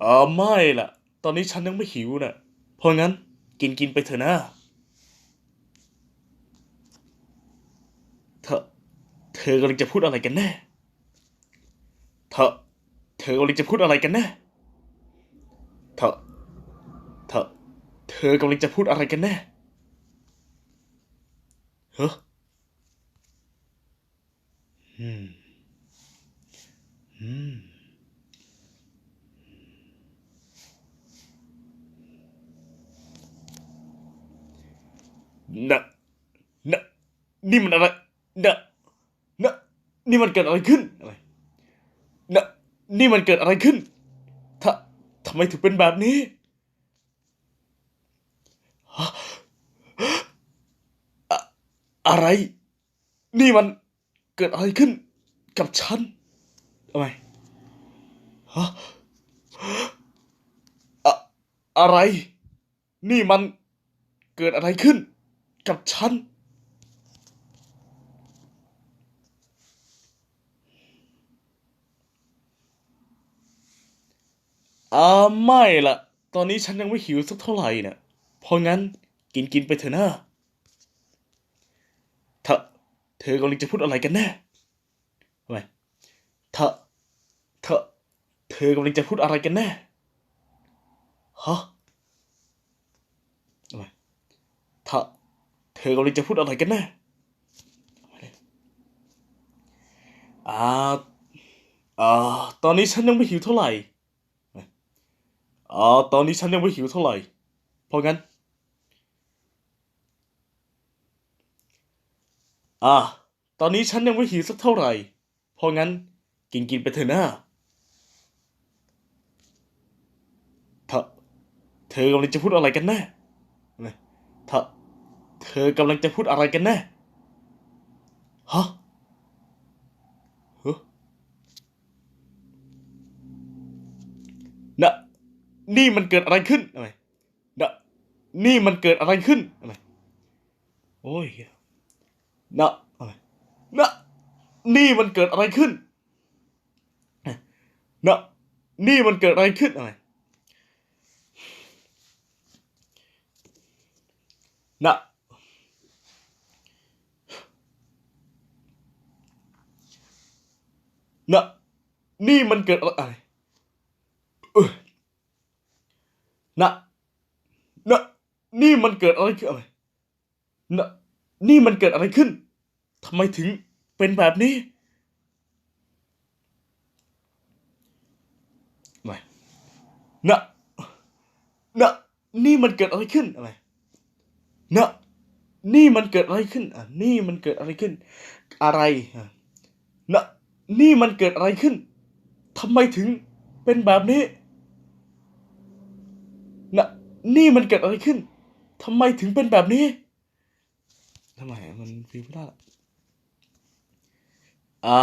เออไม่ล่ะ ตอนนี้ฉันยังไม่หิวน่ะเพราะงั้นกินกินไปเถอะนะเธอเธอกำลังจะพูดอะไรกันแน่เธอเธอกำลังจะพูดอะไรกันแน่เธอเธอเธอกำลังจะพูดอะไรกันแน่เฮ้ออืมอืม นะนะนี่มันอะไรนะนะนี่มันเกิดอะไรขึ้นอะไรนะนี่มันเกิดอะไรขึ้นถ้าทำไมถึงเป็นแบบนี้ะอะอะไร นี่มันเกิดอะไรขึ้นกับฉันทำไมฮะอะอะไร นี่มันเกิดอะไรขึ้น กับฉัน อ่าไม่ละตอนนี้ฉันยังไม่หิวสักเท่าไหร่น่ะเพราะงั้นกินกินไปเถอะนะเธอเธอกำลังจะพูดอะไรกันแน่ทำไมเธอเธอเธอกำลังจะพูดอะไรกันแน่ฮะทำไมเธอ ธอกำลังจะพูดอะไรกันแน่อ่าอ่าตอนนี้ฉันยังไม่หิวเท่าไหร่อ่าตอนนี้ฉันยังไม่หิวเท่าไหร่ เพราะงั้น อ่าตอนนี้ฉันยังไม่หิวสักเท่าไหร่ เพราะงั้น กินกินไปเถอะนะเธอเธอกำลังจะพูดอะไรกันแน่เธอ เธอกำลังจะพูดอะไรกันแน่ฮะฮะนะนี่มันเกิดอะไรขึ้นอะไรนะนี่มันเกิดอะไรขึ้นอะไรโอ้ยนะอะไรนะนี่มันเกิดอะไรขึ้นนะนี่มันเกิดอะไรขึ้นอะไรนะ นะนี่มันเกิดอะไรนะนะนี่มันเกิดอะไรขึ้นอะไรนะนี่มันเกิดอะไรขึ้นทำไมถึงเป็นแบบนี้ไม่นะนะนี่มันเกิดอะไรขึ้นอะไรนะนี่มันเกิดอะไรขึ้นอะนี่มันเกิดอะไรขึ้น อะไรอะนะ นี่มันเกิดอะไรขึ้น ทำไมถึงเป็นแบบนี้นะนี่มันเกิดอะไรขึ้น ทำไมถึงเป็นแบบนี้ทำไมมันฟีลไม่ได้อ่า